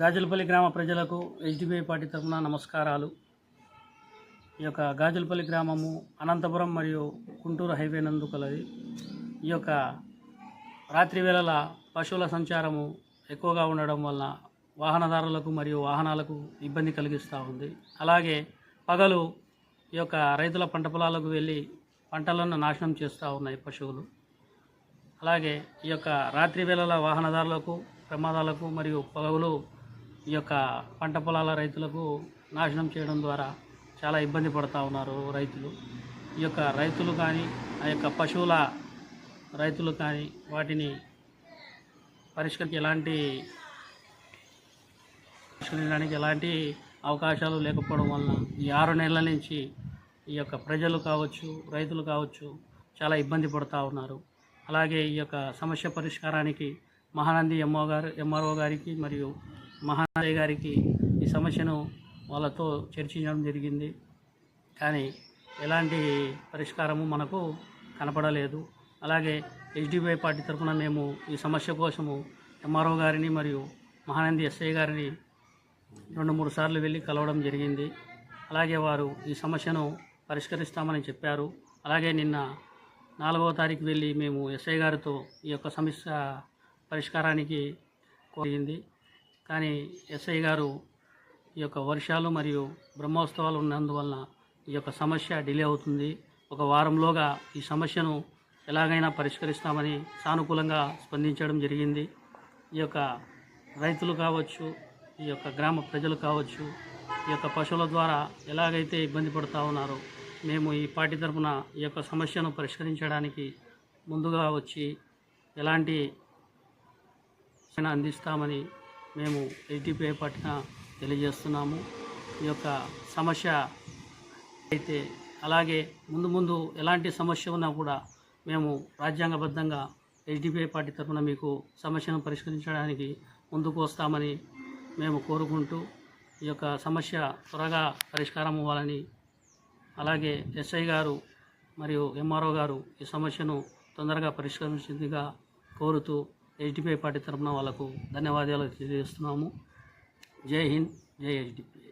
గాజులపల్లి గ్రామ ప్రజలకు హెచ్డిబిఐ పార్టీ తరఫున నమస్కారాలు. ఈ యొక్క గాజులపల్లి గ్రామము అనంతపురం మరియు గుంటూరు హైవే నందు కలది. ఈ యొక్క రాత్రి వేళల పశువుల సంచారము ఎక్కువగా ఉండడం వలన వాహనదారులకు మరియు వాహనాలకు ఇబ్బంది కలిగిస్తూ ఉంది. అలాగే పగలు ఈ యొక్క రైతుల పంట పొలాలకు వెళ్ళి పంటలను నాశనం చేస్తూ ఉన్నాయి పశువులు. అలాగే ఈ యొక్క రాత్రి వేళల వాహనదారులకు ప్రమాదాలకు మరియు పగలు ఈ యొక్క పంట పొలాల రైతులకు నాశనం చేయడం ద్వారా చాలా ఇబ్బంది పడుతూ ఉన్నారు రైతులు. ఈ యొక్క రైతులు కానీ ఆ యొక్క పశువుల రైతులు కానీ వాటిని పరిష్కరించి ఎలాంటి పరిష్కరించడానికి ఎలాంటి అవకాశాలు లేకపోవడం వలన ఈ ఆరు నెలల నుంచి ఈ యొక్క ప్రజలు కావచ్చు రైతులు కావచ్చు చాలా ఇబ్బంది పడుతూ ఉన్నారు. అలాగే ఈ యొక్క సమస్య పరిష్కారానికి మహానంది ఎంఓ గారు ఎంఆర్ఓ గారికి మరియు మహానాయ గారికి ఈ సమస్యను వాళ్ళతో చర్చించడం జరిగింది. కానీ ఎలాంటి పరిష్కారము మనకు కనపడలేదు. అలాగే హెచ్డిబిఐ పార్టీ తరఫున మేము ఈ సమస్య కోసము ఎంఆర్ఓ గారిని మరియు మహానంది ఎస్ఐ గారిని రెండు మూడు సార్లు వెళ్ళి కలవడం జరిగింది. అలాగే వారు ఈ సమస్యను పరిష్కరిస్తామని చెప్పారు. అలాగే నిన్న నాలుగవ తారీఖు వెళ్ళి మేము ఎస్ఐ గారితో ఈ యొక్క సమస్య పరిష్కారానికి కోరింది. కానీ ఎస్ఐ గారు ఈ యొక్క వర్షాలు మరియు బ్రహ్మోత్సవాలు ఉన్నందువలన ఈ యొక్క సమస్య డిలే అవుతుంది. ఒక వారంలోగా ఈ సమస్యను ఎలాగైనా పరిష్కరిస్తామని సానుకూలంగా స్పందించడం జరిగింది. ఈ యొక్క రైతులు కావచ్చు ఈ యొక్క గ్రామ ప్రజలు కావచ్చు ఈ యొక్క పశువుల ద్వారా ఎలాగైతే ఇబ్బంది పడుతూ ఉన్నారో మేము ఈ పార్టీ తరఫున ఈ యొక్క సమస్యను పరిష్కరించడానికి ముందుగా వచ్చి ఎలాంటి అందిస్తామని మేము హెచ్డిపిఐ పార్టీన తెలియజేస్తున్నాము. ఈ యొక్క సమస్య అయితే అలాగే ముందు ముందు ఎలాంటి సమస్య ఉన్నా కూడా మేము రాజ్యాంగబద్ధంగా ఎస్డిపిఐ పార్టీ తరఫున మీకు సమస్యను పరిష్కరించడానికి ముందుకు వస్తామని మేము కోరుకుంటూ ఈ యొక్క సమస్య త్వరగా పరిష్కారం అవ్వాలని అలాగే ఎస్ఐ గారు మరియు ఎంఆర్ఓ గారు ఈ సమస్యను తొందరగా పరిష్కరించిందిగా కోరుతూ హెచ్డిపిఐ పార్టీ తరఫున వాళ్ళకు ధన్యవాదాలు తెలియజేస్తున్నాము. జై హింద్ జై హెచ్డిపి